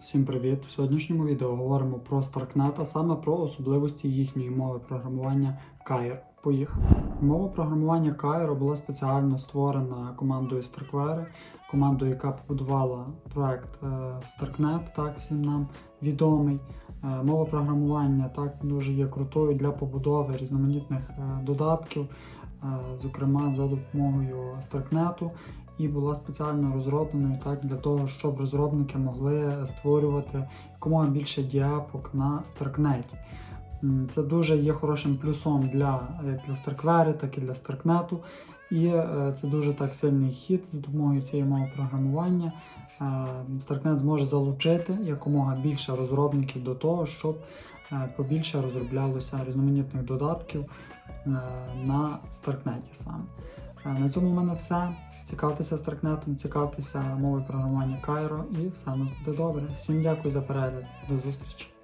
Всім привіт! В сьогоднішньому відео говоримо про Starknet, а саме про особливості їхньої мови програмування Cairo. Поїхали. Мова програмування Cairo була спеціально створена командою Starkware, командою, яка побудувала проект е, Starknet, так всім нам відомий. Е, Мова програмування так дуже є крутою для побудови різноманітних е, додатків, зокрема за допомогою Starknet і була спеціально розробленою так для того, щоб розробники могли створювати якомога більше діапок на. М, Це дуже є хорошим плюсом для, як для Starkware, так і для Starknet. І е, це дуже так сильний хід з допомогою цієї мови програмування. Е, Starknet зможе залучити якомога більше розробників до того, щоб е, побільше розроблялося різноманітних додатків е, на Starknet саме. Е, На цьому в мене все. Цікавтеся Старкнетом, цікавтеся мовою програмування Cairo і все у нас буде добре. Всім дякую за перегляд. До зустрічі!